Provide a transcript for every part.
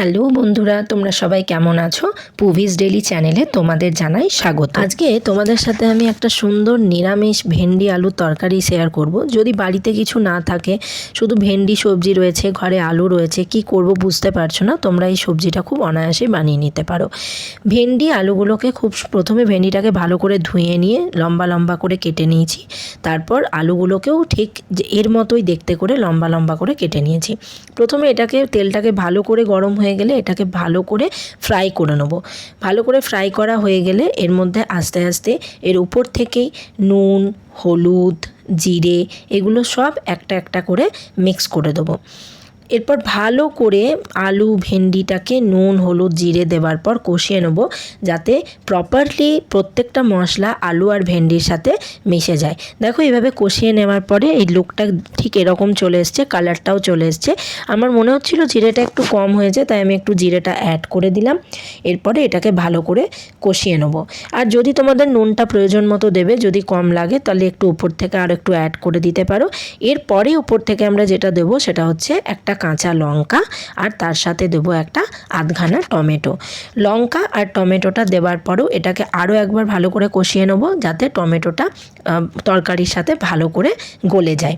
Hello বন্ধুরা, তোমরা সবাই কেমন আছো? পুভিস ডেলি চ্যানেলে তোমাদের জানাই স্বাগত। আজকে তোমাদের সাথে আমি একটা সুন্দর নিরামিষ ভেন্ডি আলুর তরকারি শেয়ার করব। যদি বাড়িতে কিছু না থাকে, শুধু ভেন্ডি সবজি রয়েছে, ঘরে আলু রয়েছে, কি করব বুঝতে পারছ না? তোমরা এই সবজিটা খুব অনায়াসে বানিয়ে নিতে পারো। ভেন্ডি আলুগুলোকে খুব প্রথমে ভেন্ডিটাকে ভালো করে ধুয়ে নিয়ে লম্বা লম্বা করে কেটে নিয়েছি। তারপর আলুগুলোকেও ঠিক এর মতোই দেখতে করে লম্বা লম্বা করে কেটে নিয়েছি। প্রথমে এটাকে, তেলটাকে ভালো করে গরম হয়ে গেলে এটাকে ভালো করে ফ্রাই করে নেব। ভালো করে ফ্রাই করা হয়ে গেলে এর মধ্যে আস্তে আস্তে এর উপর থেকেই নুন, হলুদ, জিরে এগুলো সব একটা একটা করে মিক্স করে দেবো। এরপর ভালো করে আলু, ভেন্ডিটাকে নুন, হলুদ, জিরে দেওয়ার পর কষিয়ে নেব যাতে প্রপারলি প্রত্যেকটা মশলা আলু আর ভেন্ডির সাথে মিশে যায়। দেখো এইভাবে কষিয়ে নেওয়ার পরে এই লুকটা ঠিক এরকম চলে এসছে কালারটাও চলে এসছে। আমার মনে হচ্ছিল জিরেটা একটু কম হয়েছে, তাই আমি একটু জিরেটা অ্যাড করে দিলাম। এরপরে এটাকে ভালো করে কষিয়ে নেব। আর যদি তোমাদের নুনটা প্রয়োজন মতো দেবে, যদি কম লাগে, তাহলে একটু উপর থেকে আর একটু অ্যাড করে দিতে পারো। এরপরে উপর থেকে আমরা যেটা দেবো, সেটা হচ্ছে একটা কাঁচা লঙ্কা আর তার সাথে দেবো একটা আধখানা টমেটো। লঙ্কা আর টমেটোটা দেওয়ার পরেও এটাকে আরও একবার ভালো করে কষিয়ে নেব যাতে টমেটোটা তরকারির সাথে ভালো করে গলে যায়।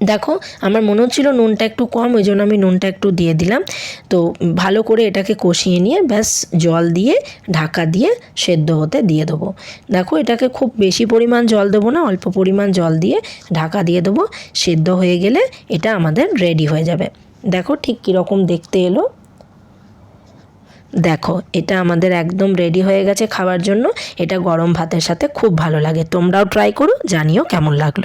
দেখো, আমার মনে হচ্ছিল নুনটা একটু কম, ওই জন্য আমি নুনটা একটু দিয়ে দিলাম। তো ভালো করে এটাকে কষিয়ে নিয়ে ব্যাস জল দিয়ে, ঢাকা দিয়ে সেদ্ধ হতে দিয়ে দেবো। দেখো, এটাকে খুব বেশি পরিমাণ জল দেবো না, অল্প পরিমাণ জল দিয়ে ঢাকা দিয়ে দেবো। সেদ্ধ হয়ে গেলে এটা আমাদের রেডি হয়ে যাবে। দেখো, ঠিক কীরকম দেখতে এলো। দেখো, এটা আমাদের একদম রেডি হয়ে গেছে খাওয়ার জন্য। এটা গরম ভাতের সাথে খুব ভালো লাগে। তোমরাও ট্রাই করো, জানিও কেমন লাগল।